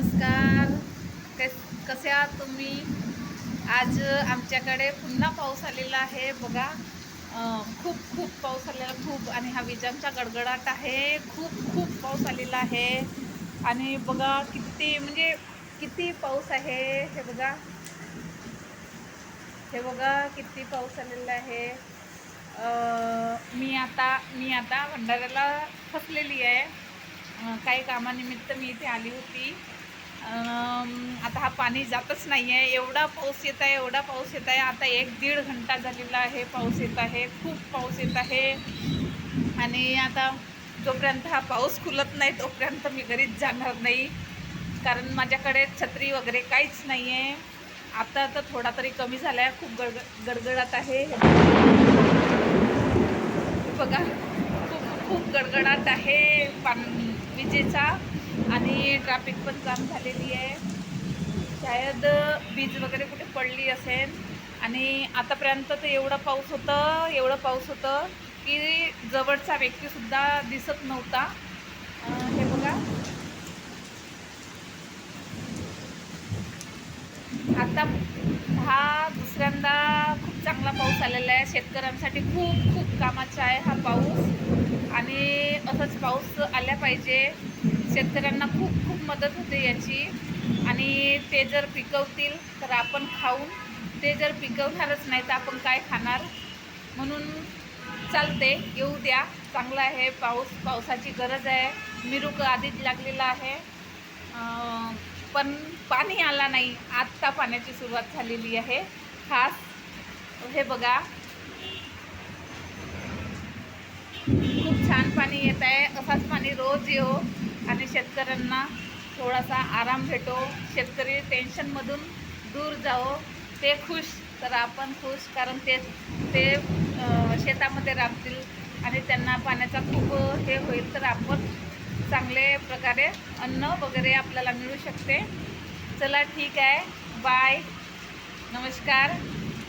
नमस्कार. कस कसे आहात तुम्ही? आज आमच्याकडे पुन्हा पाऊस आलेला आहे. बघा खूप खूप पाऊस आलेला खूप आणि हा विजांचा गडगडाट आहे. खूप खूप पाऊस आलेला आहे. आणि बघा किती म्हणजे किती पाऊस आहे. हे बघा. हे बघा किती पाऊस आलेला आहे. मी आता मी आता भंडाऱ्याला फसलेली आहे. काही कामानिमित्त मी इथे आली होती. आता हा पाणी जातच नाही आहे एवढा पाऊस येत आहे एवढा पाऊस येत आहे. आता एक दीड घंटा झालेला आहे पाऊस येत आहे. खूप पाऊस येत आहे. आणि आता जोपर्यंत हा पाऊस खुलत नाही तोपर्यंत मी घरीच जाणार नाही. कारण माझ्याकडे छत्री वगैरे काहीच नाही आहे आता तर थोडा तरी कमी झाला आहे खूप गडग गडगडाट आहे. बघा खूप खूप गडगडाट आहे पान विजेचा. आणि ट्रॅफिक पण जाम झालेली आहे. शायद वीज वगैरे कुठे पडली असेल. आणि आतापर्यंत तर एवढं पाऊस होतं एवढं पाऊस होतं की जवळचा व्यक्तीसुद्धा दिसत नव्हता. हे बघा. आता हा दुसऱ्यांदा खूप चांगला पाऊस आलेला आहे. शेतकऱ्यांसाठी खूप खूप कामाचा आहे हा पाऊस. आणि असंच पाऊस आल्या पाहिजे. शेतकऱ्यांना खूप खूप मदत होते याची. आणि ते जर पिकवतील तर आपण खाऊन ते जर पिकवणारच नाही तर आपण काय खाणार? म्हणून चालते येऊ द्या. चांगलं आहे पाऊस पावसाची गरज आहे. मिरूक आधीच लागलेला आहे. पण पाणी आला नाही. आत्ता पाण्याची सुरुवात झालेली आहे. खास हे बघा. खूप छान पाणी येत आहे. असाच पाणी रोज येऊ आणि शेतकऱ्यांना थोडासा आराम भेटो. शेतकरी टेन्शनमधून दूर जाओ ते खुश तर आपण खुश कारण ते ते शेतामध्ये राबतील आणि त्यांना पाण्याचा खूप हे होईल तर आपण चांगले प्रकारे अन्न वगैरे आपल्याला मिळू शकते. चला ठीक आहे. बाय नमस्कार.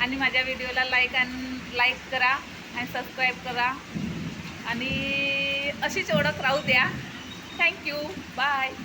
आणि माझ्या व्हिडिओला लाईक आणि लाईक करा आणि सबस्क्राईब करा. आणि अशीच ओळख राहू द्या. Thank you bye